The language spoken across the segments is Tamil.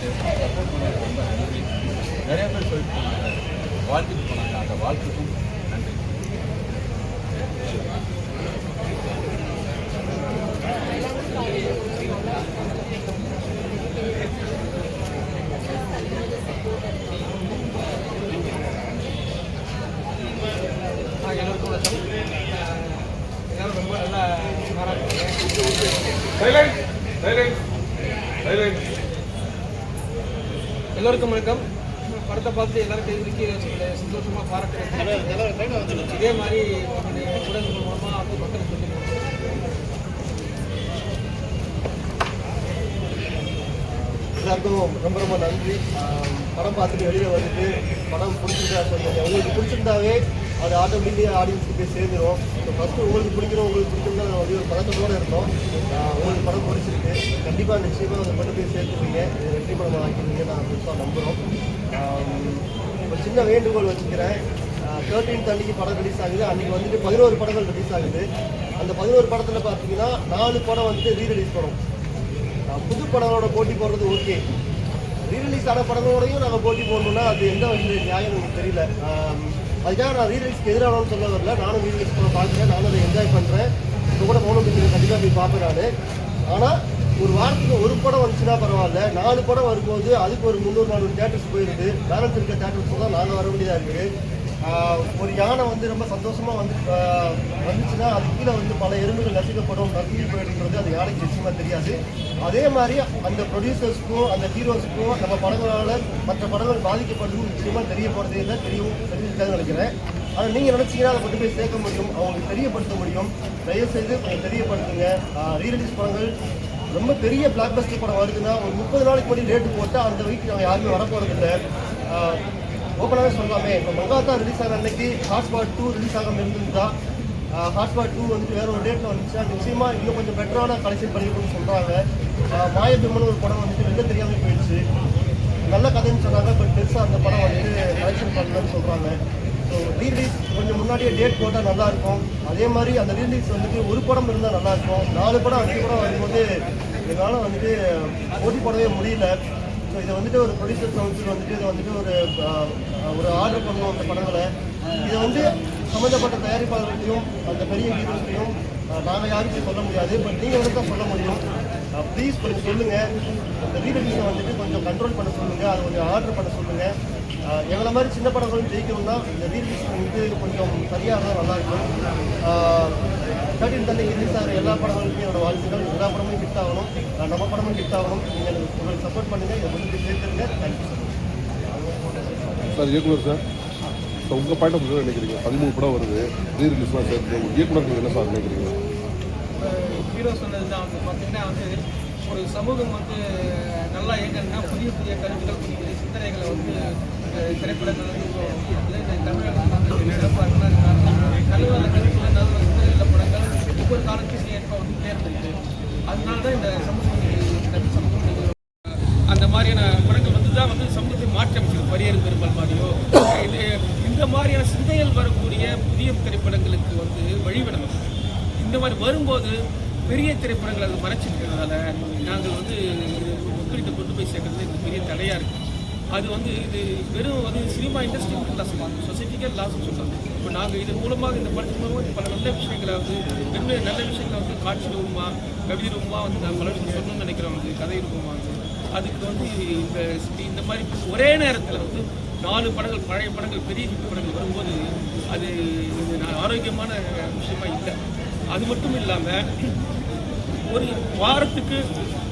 சப்போர்ட் பண்ணது ரொம்ப நன்றி நிறைய பேர் சொல்லிட்டு போனாங்க வாழ்த்துட்டு போனாங்க. அந்த வாழ்த்துக்கும் நன்றி. எல்லோருக்கும் ரொம்ப நல்லா எல்லோருக்கும் வணக்கம். படத்தை பார்த்து எல்லாரும் கைவிரிக்கி சந்தோஷமாக பாராட்டுறேன் இதே மாதிரி உடல் மூலமாக வந்து மக்களுக்கு சொல்லி எல்லாருக்கும் ரொம்ப ரொம்ப நன்றி. படம் பார்த்துட்டு வெளியே வந்துட்டு படம் பிடிச்சிருந்தா சொன்னீங்க உங்களுக்கு பிடிச்சிருந்தாவே அது ஆட்டோமேட்டிக்காக ஆடியன்ஸுக்கு போய் சேர்ந்துடும் இப்போ ஃபஸ்ட்டு உங்களுக்கு பிடிக்கிறோம் உங்களுக்கு பிடிச்சிருந்தா வந்து ஒரு படத்தோடு இருந்தோம். உங்களுக்கு படம் பிடிச்சிருக்கு. கண்டிப்பாக நிச்சயமாக அதை மட்டும் போய் சேர்த்துருவீங்க இது வெற்றி படம் ஆக்கிடுவீங்க நான் புதுசாக நம்புகிறோம் ஒரு சின்ன வேண்டுகோள் வச்சுக்கிறேன். தேர்ட்டீன்த் அன்னைக்கு படம் ரிலீஸ் ஆகுது. அன்றைக்கி வந்துட்டு பதினோரு படங்கள் ரிலீஸ் ஆகுது. அந்த பதினோரு படத்தில் பார்த்தீங்கன்னா நாலு படம் வந்துட்டு ரீ ரிலீஸ் படம் புது படங்களோட போட்டி போடுறது ஓகே ரீரிலீஸ் ஆன படங்களோடையும் நாங்கள் போட்டி போடணும்னா அது எந்த வகையில் நியாயம் எனக்கு தெரியல. அதுக்காக நான் ரீரிலீஸ்க்கு எதிரானு சொல்ல வரல. நானும் ரீரிலீஸ் படம் பார்க்குறேன். நானும் அதை என்ஜாய் பண்ணுறேன் இப்போ கூட போகணும் பிடிக்கிறது கண்டிப்பாக போய் பார்ப்பேன் நான். ஆனால் ஒரு வாரத்துக்கு ஒரு படம் வந்துச்சுன்னா பரவாயில்ல. நாலு படம் வரும்போது அதுக்கு ஒரு முந்நூறு நானூறு தேட்டர்ஸ் போயிடுது பேலன்ஸ் இருக்க தேட்டர்ஸ் தான் நாங்கள் வர வேண்டியதாக இருக்குது. ஒரு யானை வந்து ரொம்ப சந்தோஷமாக வந்து வந்துச்சுன்னா அது கீழே வந்து பல எறும்புகள் நசுக்கப்படும் நசுக்கி போயிடுன்றது அது யானைக்கு நிச்சயமாக தெரியாது. அதே மாதிரி அந்த ப்ரொடியூசர்ஸ்க்கும் அந்த ஹீரோஸ்க்கும் நம்ம படங்களால் மற்ற படங்கள் பாதிக்கப்படுது நிச்சயமாக தெரிய போகிறதே இல்லை. தெரியும் தெரிஞ்சிருக்காதுன்னு நினைக்கிறேன். ஆனால் நீங்கள் நினச்சிங்கன்னா அதை கொண்டு போய் சேர்க்க முடியும். அவங்களுக்கு தெரியப்படுத்த முடியும். தயவு செய்து கொஞ்சம் தெரியப்படுத்துங்க ரீரிலீஸ் படங்கள் ரொம்ப பெரிய பிளாக் பஸ்டர் படம் வருதுன்னா ஒரு முப்பது நாளைக்கு முன்னாடி ரேட்டு போட்டால் அந்த வீக் நாங்கள் யாருமே வரப்போறதில்லை ஓப்பனாகவே சொல்லலாமே இப்போ மங்காத்தா ரிலீஸ் ஆன அன்னைக்கு ஹாட்ஸ்பாட் டூ ரிலீஸ் ஆகாமல் இருந்திருந்தா ஹாட்ஸ்பாட் டூ வந்துட்டு வேற ஒரு டேட்டில் வந்துச்சுன்னா நிச்சயமாக இன்னும் கொஞ்சம் பெட்டரான கலெக்ஷன் பண்ணிக்கணும்னு சொல்கிறாங்க மாயபிம்மன் ஒரு படம் வந்துட்டு வெளில தெரியாமல் போயிடுச்சு. நல்ல கதைன்னு சொன்னாங்க பட் பெருசாக அந்த படம் வந்துட்டு கலெக்ஷன் பண்ணலன்னு சொல்கிறாங்க ஸோ ரீலீஸ் கொஞ்சம் முன்னாடியே டேட் போட்டால் நல்லா இருக்கும் அதே மாதிரி அந்த ரீலீஸ் வந்துட்டு ஒரு படம் இருந்தால் நல்லா இருக்கும் நாலு படம் அஞ்சு படம் வரும்போது எங்களால் வந்துட்டு போட்டி போடவே முடியல. ஸோ இதை வந்துட்டு ஒரு ப்ரொடியூசர் கவுன்சில் வந்துட்டு இதை வந்துட்டு ஒரு ஒரு ஆர்டர் பண்ணுவோம் அந்த படங்களை. இதை வந்து சம்மந்தப்பட்ட தயாரிப்பாளர்களையும் அந்த பெரிய ஹீரோஸ்லையும் நாங்கள் யாருக்கும் சொல்ல முடியாது. பட் நீங்கள் வந்து தான் சொல்ல முடியும். ப்ளீஸ் கொஞ்சம் சொல்லுங்கள் அந்த ரீரிலீஸை வந்துட்டு கொஞ்சம் கண்ட்ரோல் பண்ண சொல்லுங்கள் அதை கொஞ்சம் ஆர்டர் பண்ண சொல்லுங்கள் எங்களை மாதிரி சின்ன படங்களும் ஜெயிக்கணும்னா இந்த ரீரிலீஸ் வந்து கொஞ்சம் சரியாக இருந்தால் நல்லாயிருக்கும் தேர்ட்டின் தண்ணி ரிலீஸ் ஆகிற எல்லா படங்களுக்கும் என்னோட வாழ்த்துக்கள். எல்லா படமும் ஹிட் ஆகணும். நம்ம படமும் ஹிட் ஆகணும். நீங்கள் எனக்கு உங்களுக்கு சப்போர்ட் பண்ணுங்கள் இதை வந்து சேர்த்துருங்க. தேங்க்யூ சார் இயக்குனர் சார் ஸோ உங்கள் பாயிண்ட் ஆஃப் நினைக்கிறீங்க? பதிமூணு படம் வருது. ரீ ரிலீஸ்லாம் சேர்த்து ஒரு இயக்குனர் என்ன சார் நினைக்கிறீங்க? ஹீரோ சொன்னது தான் வந்து பார்த்தீங்கன்னா வந்து ஒரு சமூகம் வந்து நல்லா இயங்கணும்னா புதிய புதிய கருத்துக்கள் புதிய புதிய சிந்தனைகளை வந்து திரைப்படங்கள் வந்து இப்போ இல்லை, படங்கள் ஒவ்வொரு காலத்துக்கும் ஏற்ப வந்து தேர்ந்தெடுத்து அதனால தான் இந்த சமூக இன்னைக்கு சமூகம் அந்த மாதிரியான படங்கள் வந்து தான் வந்து சமூகத்தை மாற்றி அமைச்சது பரியர் பெருமாள் மாதிரியோ இது இந்த மாதிரியான சிந்தைகள் வரக்கூடிய புதிய திரைப்படங்களுக்கு வந்து வழிவிடணும் இந்த மாதிரி வரும்போது பெரிய திரைப்படங்கள் அது மறைச்சிருக்கிறதுனால நாங்கள் வந்து இது மக்கள்கிட்ட கொண்டு போய் சேர்க்கறது இது பெரிய தடையாக இருக்குது அது வந்து இது வெறும் வந்து சினிமா இண்டஸ்ட்ரிக்கு மட்டும் லாஸ் சொசைட்டிக்கே லாஸ்ன்னு சொல்கிறாங்க இப்போ நாங்கள் இது மூலமாக இந்த படத்து மூலமாக பல நல்ல விஷயங்களை வந்து வெறும் நல்ல விஷயங்களை வந்து காட்சி ரூபமா கவிதை ரூபமாக வந்து நாங்கள் பலருக்கு சொல்லணும்னு நினைக்கிறோம். வந்து கதை ரூபமாக வந்து. அதுக்கு வந்து இந்த இந்த மாதிரி ஒரே நேரத்தில் வந்து நாலு படங்கள் பழைய படங்கள் பெரிய ஹிட் படங்கள் வரும்போது அது நான் ஆரோக்கியமான விஷயமா இல்லை. அது மட்டும் இல்லாமல் ஒரு வாரத்துக்கு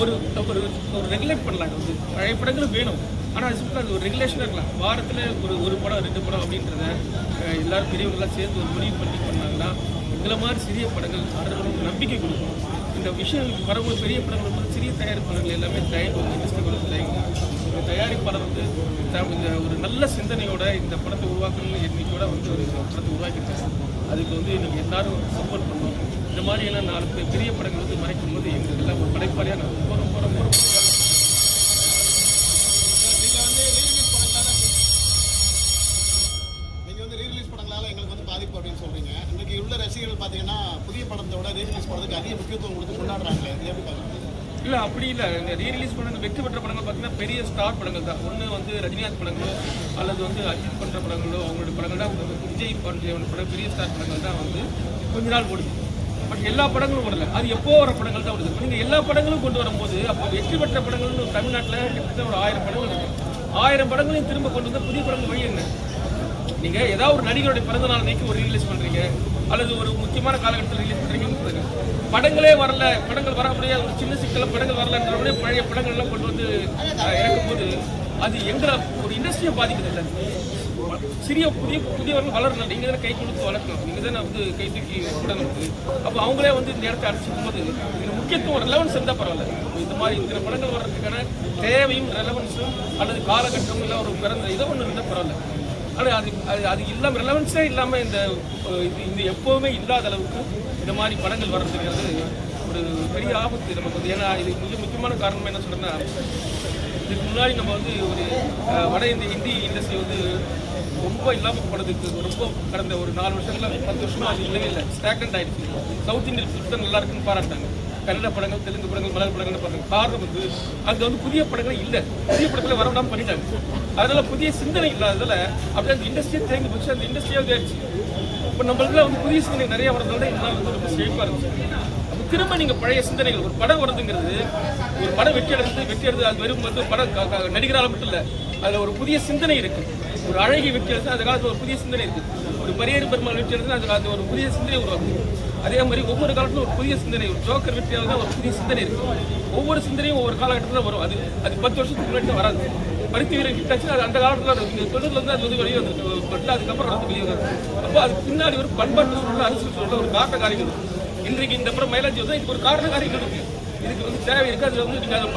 ஒரு ஒரு ஒரு ரெகுலேட் பண்ணலாம். வந்து பழைய படங்களும் வேணும். ஆனால் அது அது ஒரு ரெகுலேஷனாக இருக்கலாம் வாரத்தில் ஒரு ஒரு படம் ரெண்டு படம் அப்படின்றத எல்லோரும் எல்லாரும் பெரியவங்களாம் சேர்ந்து ஒரு முடிவு பண்ணி பண்ணாங்கன்னா இதில் மாதிரி சிறிய படங்கள் அவர்களுக்கு நம்பிக்கை கொடுக்கும். இந்த விஷயம் வரக்கூடிய பெரிய படங்கள் வந்து சிறிய தயாரிப்பாளர்கள் எல்லாமே தயங்கும் இண்டஸ்ட்ரிகளுக்கு தயங்கும் தயாரிப்பாளர் வந்து த- இந்த ஒரு நல்ல சிந்தனையோட இந்த படத்தை உருவாக்கணும்னு எண்ணிக்கையோட வந்து ஒரு படத்தை உருவாக்கிட்டாங்க அதுக்கு வந்து நீங்கள் எல்லாரும் சப்போர்ட் பண்ணணும் இந்த மாதிரியெல்லாம் நாலு பெரிய படங்கள் வந்து மறைக்கும் போது எங்களுக்கு எல்லாம் ஒரு படைப்பாளியாக நான் ரொம்ப ரொம்ப ரொம்ப ரொம்ப நீங்கள் வந்து ரீரிலீஸ் படங்களால நீங்கள் வந்து ரீரிலீஸ் படங்களால் எங்களுக்கு வந்து பாதிப்பு அப்படின்னு சொல்கிறீங்க இன்றைக்கி உள்ள ரசிகர்கள் பார்த்தீங்கன்னா புதிய படத்தை விட ரீரிலீஸ் படத்துக்கு அதிக முக்கியத்துவம் கொடுத்து கொண்டாடுறாங்களே இது எப்படி பார்க்குறீங்க இல்ல அப்படி இந்த ரீ ரிலீஸ் பண்ண வெற்றி பெற்ற படங்கள் பார்த்தீங்கன்னா பெரிய ஸ்டார் படங்கள் தான். ஒன்று வந்து ரஜினிகாந்த் படங்களோ அல்லது வந்து அஜித் பண்ற படங்களோ அவங்களோட படங்கள் தான். விஜய் பண்ற படம் பெரிய ஸ்டார் படங்கள் தான் வந்து கொஞ்ச நாள் ஓடுது. பட் எல்லா படங்களும் ஓடல. அது எப்போ வர படங்கள் தான் ஓடுது. நீங்க எல்லா படங்களும் கொண்டு வரும்போது அப்போ வெற்றி பெற்ற படங்கள்னு தமிழ்நாட்டில் கிட்டத்தட்ட ஒரு ஆயிரம் படங்கள் இருக்கு. ஆயிரம் படங்களையும் திரும்ப கொண்டு வந்து புதிய படங்கள் வழி என்ன? நீங்க ஏதாவது ஒரு நடிகருடைய பிறந்த நாள் அன்னைக்கு ஒரு ரிலீஸ் பண்றீங்க அல்லது ஒரு முக்கியமான காலகட்டத்தில் ரிலீஸ் பண்றீங்க படங்களே வரல. படங்கள் வர முடியாத ஒரு சின்ன சிக்கல படங்கள் வரலன்றபடியே பழைய படங்கள் எல்லாம் கொண்டு வந்து அஹ், இறக்கும்போது அது எங்களை ஒரு இண்டஸ்ட்ரியை பாதிக்குது இல்லை சிறிய புதிய புதியவர்கள் வளரணும். நீங்க தானே கை கொடுத்து வளர்க்கணும். நீங்க தானே வந்து கை தூக்கி விடணும் அப்போ அவங்களே வந்து இந்த இடத்த அடிச்சுக்கும் போது இது முக்கியத்துவம் ரெலவன்ஸ் இருந்தால் பரவாயில்ல. இந்த மாதிரி இத்தனை படங்கள் வர்றதுக்கான தேவையும் ரெலவன்ஸும் அல்லது காலகட்டமும் இல்லை ஒரு பிறந்த இதோ ஒன்று இருந்தால் பரவாயில்ல. ஆனால் அது அது அது இல்லாமல் ரெலவன்ஸே இல்லாமல் இந்த இது இது எப்போவுமே இல்லாத அளவுக்கு இந்த மாதிரி படங்கள் வர்றதுங்கிறது ஒரு பெரிய ஆபத்து நமக்கு வந்து. ஏன்னா இது மிக முக்கியமான காரணம் என்ன சொல்கிறேன்னா இதுக்கு முன்னாடி நம்ம வந்து ஒரு வட இந்திய ஹிந்தி இண்டஸ்ட்ரி வந்து ரொம்ப இல்லாமல் போனதுக்கு ரொம்ப கடந்த ஒரு நாலு வருஷத்தில் பத்து வருஷமாக அது இல்லவே இல்லை. ஸ்டாக்னட் ஆயிடுச்சு. சவுத் இந்தியன் ஃபிலிம்ஸ் தான் நல்லா இருக்குன்னு பாராட்டாங்க கன்னட படங்கள் தெலுங்கு படங்கள் மலையாள படங்கள் பாருங்க. காரணம் வந்து அது வந்து புதிய படங்கள் இல்லை. புதிய படத்தில் வர விடாமல் பண்ணிட்டாங்க. அதனால புதிய சிந்தனை இல்லாததால் அப்படியே அந்த இண்டஸ்ட்ரியே தேங்கி போச்சு. அந்த இண்டஸ்ட்ரியாக ஆயிடுச்சு இப்போ நம்மளதுல வந்து புதிய சிந்தனை நிறைய வரதுனால இதெல்லாம் வந்து ரொம்ப சேஃபாக இருந்துச்சு. அப்போ திரும்ப நீங்கள் பழைய சிந்தனைகள் ஒரு படம் வருதுங்கிறது ஒரு படம் வெற்றி அடைந்து வெற்றி அடைந்து அது வெறும் வந்து படம் நடிகரால் மட்டும் இல்லை அதில் ஒரு புதிய சிந்தனை இருக்குது ஒரு அழகி வெற்றி அடைந்து அந்த காலத்தில் ஒரு புதிய சிந்தனை இருக்குது ஒரு பரியேறு பெருமாள் வெற்றி அடைந்து அது காலத்தில் ஒரு புதிய சிந்தனை உருவாக்குது. அதே மாதிரி ஒவ்வொரு காலத்திலும் ஒரு புதிய சிந்தனை ஒரு ஜோக்கர் வெற்றியாக தான் ஒரு புதிய சிந்தனை இருக்கும் ஒவ்வொரு சிந்தனையும் ஒவ்வொரு காலகட்டத்தில் வரும். அது அது பத்து வருஷத்துக்கு முன்னாடி வராது. பருத்தி வீரன் கிட்டாச்சு அது அந்த காலத்தில் இந்த அது வந்து வெளியே வந்துருக்கு பட் அதுக்கப்புறம் வந்து வெளியே வருது அப்போ அதுக்கு பின்னாடி ஒரு பண்பாட்டு சூழல் அரசியல் சூழல் ஒரு காரண இருக்கு. இன்றைக்கு இந்த அப்புறம் மயிலாஜி வந்து இதுக்கு ஒரு காரண காரியங்கள் இருக்கு. இதுக்கு வந்து தேவை இருக்கு. அது வந்து நீங்க அதை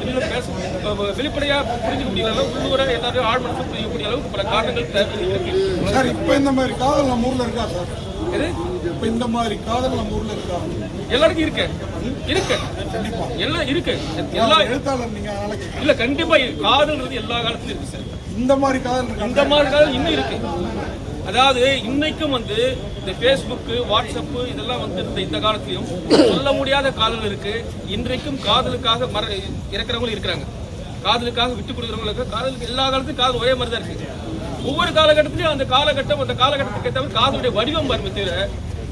தெளிவாக பேச அஹ் வெளிப்படையா புரிஞ்சுக்க முடியல அளவு உள்ளூர எல்லாரும் ஆழ்மனசு புரியக்கூடிய அளவுக்கு பல காரணங்கள் தேவை இருக்கு. சார் இப்போ இந்த மாதிரி காதல் நம்ம ஊர்ல இருக்கா சார்? இப்போ இந்த மாதிரி காதல் நம்ம ஊர்ல இருக்கா? எல்லாருக்கும் இருக்கு. இருக்கு. எல்லாம் இருக்கு. எல்லா எழுத்தாளர் நீங்க இல்ல கண்டிப்பா. காதல்ன்றது எல்லா காலத்துலயும் இருக்கு சார். இந்த மாதிரி காதல் இந்த மாதிரி காலம் இன்னும் இருக்கு. அதாவது இன்னைக்கும் வந்து இந்த ஃபேஸ்புக் வாட்ஸ்அப் இதெல்லாம் வந்து இந்த இந்த காலத்திலையும் சொல்ல முடியாத காதல் இருக்கு. இன்றைக்கும் காதலுக்காக மர இறக்குறவங்களும் இருக்கிறாங்க. காதலுக்காக விட்டு கொடுக்குறவங்களுக்கு காதலுக்கு எல்லா காலத்துக்கும் காதல் ஒரே மாதிரி தான் இருக்கு. ஒவ்வொரு காலகட்டத்திலையும் அந்த காலகட்டம் அந்த காலகட்டத்துக்கு ஏற்ற காதலுடைய வடிவம் தவிர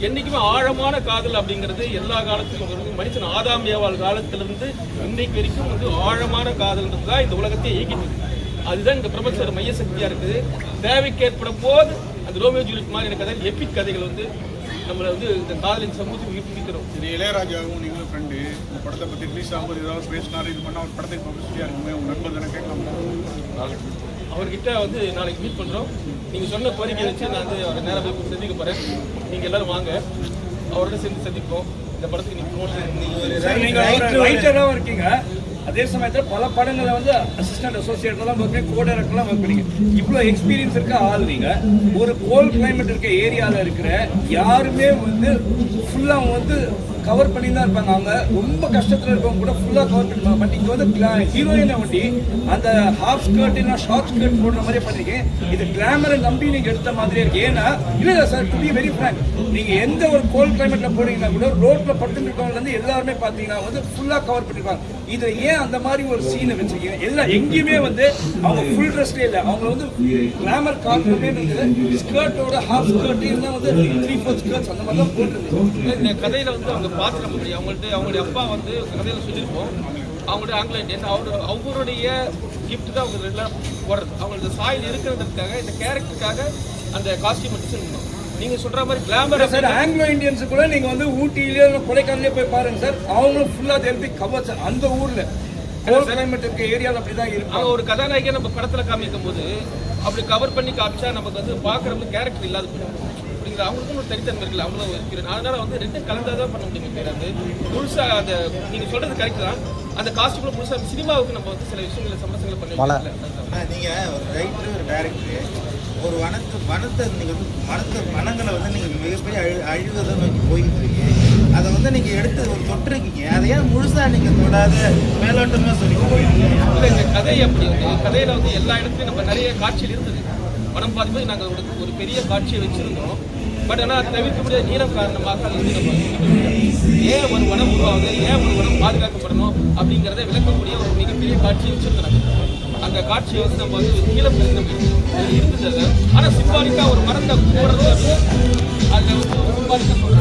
என்னைக்குமே ஆழமான காதல் அப்படிங்கிறது எல்லா காலத்திலும் வருது. மனுஷன் ஆதாம் ஏவாள் காலத்திலிருந்து இன்னைக்கு வரைக்கும் வந்து ஆழமான காதல்ன்றது தான் இந்த உலகத்தை இயக்கிட்டு இருக்கு. அதுதான் இந்த பிரபஞ்சத்தோட மைய சக்தியா இருக்குது. தேவைக்கு ஏற்படும் போது அந்த ரோமியோ ஜூலியட் மாதிரி கதை எபிக் கதைகள் வந்து நம்மளை வந்து இந்த காதலின் சமூகத்துக்கு ஈர்ப்பிக்கிறோம் இது இளையராஜாவும் நீங்களும் ஃப்ரெண்டு இந்த படத்தை பற்றி ரிலீஸ் ஆகும்போது ஏதாவது பேசினாரு இது பண்ணால் ஒரு படத்துக்கு பப்ளிசிட்டியாக இருக்குமே. உங்கள் நண்பர் தானே கேட்கலாம். அவர்கிட்ட வந்து நாளைக்கு மீட் பண்றோம். நீங்க சொன்ன கோரிக்கை வச்சு நான் வந்து அவரை நேரா போய் சந்திக்க போறேன். நீங்க எல்லாரும் வாங்க. அவரோட சேர்ந்து சந்திப்போம். இந்த படத்துக்கு நீங்க promotion சார் நீங்க ஒரு ரைட்டராகவும் இருக்கீங்க. அதே சமயத்துல பல படங்களை வந்து அசிஸ்டன்ட் அசோசியேட்லாம் ஒர்க் கோ டைரக்டர்லாம் ஒர்க் பண்ணீங்க இவ்வளோ எக்ஸ்பீரியன்ஸ் இருக்க ஆள் நீங்க. ஒரு கோல்ட் கிளைமேட் இருக்க ஏரியாவில் இருக்கிற யாருமே வந்து ஃபுல்லாக வந்து கவர் பண்ணி தான் இருப்பாங்க. அவங்க ரொம்ப கஷ்டத்தில் இருக்கவங்க கூட ஃபுல்லாக கவர் பண்ணுவாங்க பட் இங்கே வந்து ஹீரோயினை ஒட்டி அந்த ஹாஃப் ஸ்கர்ட் இல்லை ஷார்ட் ஸ்கர்ட் போடுற மாதிரி பண்ணிருக்கீங்க இது கிளாமரை நம்பி நீங்கள் எடுத்த மாதிரியே இருக்கு. ஏன்னா இல்லை sir to be very frank நீங்கள் எந்த ஒரு கோல்ட் கிளைமேட்டில் போனீங்கன்னா கூட ரோட்டில் பட்டுருப்பவங்கலேருந்து எல்லாருமே பார்த்தீங்கன்னா வந்து ஃபுல்லாக கவர் பண்ணிருப்பாங்க இதில் ஏன் அந்த மாதிரி ஒரு சீனை வச்சிருக்கீங்க? எல்லாம் எங்கேயுமே வந்து அவங்க ஃபுல் ட்ரெஸ்டே இல்லை. அவங்க வந்து கிளாமர் காட்டணுமே ஸ்கர்ட்டோட ஹாஃப் ஸ்கர்ட் இருந்தால் வந்து த்ரீ ஃபோர் ஸ்கர்ட்ஸ் அந்த மாதிரி தான் போட்டுருந்தது. இந்த வந்து அவங்க பார்த்துட முடியும் அவங்கள்ட்ட அவங்களுடைய அப்பா வந்து கதையில சொல்லியிருப்போம். அவங்களுடைய ஆங்கில இந்தியன் அவரு அவங்களுடைய கிஃப்ட் தான் அவங்க எல்லாம் போடுறது. அவங்களோட சாயில் இருக்கிறதுக்காக இந்த கேரக்டருக்காக அந்த காஸ்டியூம் பண்ணோம் நீங்க சொல்ற மாதிரி கிளாமர் சார் ஆங்கிலோ இந்தியன்ஸ் கூட நீங்க வந்து ஊட்டியிலே இல்லை கொடைக்கானலே போய் பாருங்க சார். அவங்களும் ஃபுல்லா தெரிஞ்சு கவர் சார். அந்த ஊர்ல கிளைமேட் இருக்க ஏரியாவில் அப்படி தான் இருக்கும் அவங்க ஒரு கதாநாயகியை நம்ம படத்துல காமிக்கும் போது அப்படி கவர் பண்ணி காமிச்சா நமக்கு வந்து பார்க்குறவங்க கேரக்டர் இல்லாத போயிடும். அப்படிங்கிற அவங்களுக்கும் ஒரு தனித்தன்மை இருக்குல்ல அவங்களும் இருக்கிற அதனால வந்து ரெண்டும் கலந்தா தான் பண்ண முடியும் பேர் அது முழுசா அந்த நீங்க சொல்றது கரெக்ட் தான். அந்த காஸ்டியூம்ல முழுசா சினிமாவுக்கு நம்ம வந்து சில விஷயங்களை சமரசங்களை பண்ணி ஆனா, நீங்க ஒரு ரைட்டர் ஒரு டைரக்டர் ஒரு வனத்து வனத்தை நீங்க வந்து வனத்தை வனங்களை வந்து நீங்க மிகப்பெரிய அழி அழிவதை நோக்கி போயிட்டு இருக்கீங்க அதை வந்து நீங்க எடுத்து ஒரு தொட்டிருக்கீங்க. அதை ஏன் முழுசா நீங்க தொடாத மேலோட்டமா சொல்லி போயிருக்கீங்க இல்ல இந்த கதை அப்படி வந்து கதையில வந்து எல்லா இடத்துலயும் நம்ம நிறைய காட்சிகள் இருந்தது படம் பார்க்கும்போது நாங்கள் ஒரு ஒரு பெரிய காட்சியை வச்சுருந்தோம். பட் ஆனால் அது தவிர்க்கக்கூடிய நீளம் காரணமாக அது வந்து நம்ம ஏன் ஒரு வனம் உருவாகுது? ஏன் ஒரு வனம் பாதுகாக்கப்படணும் அப்படிங்கிறத விளக்கக்கூடிய ஒரு மிகப்பெரிய காட்சியை வச்சிருந்தாங்க அந்த காட்சியை வந்து நம்ம வந்து நீளம் இருந்தது ஆனால் சிம்பாலிக்காக ஒரு மரத்தை போடுறது அப்படின்னு அதில் வந்து சிம்பாலிக்காக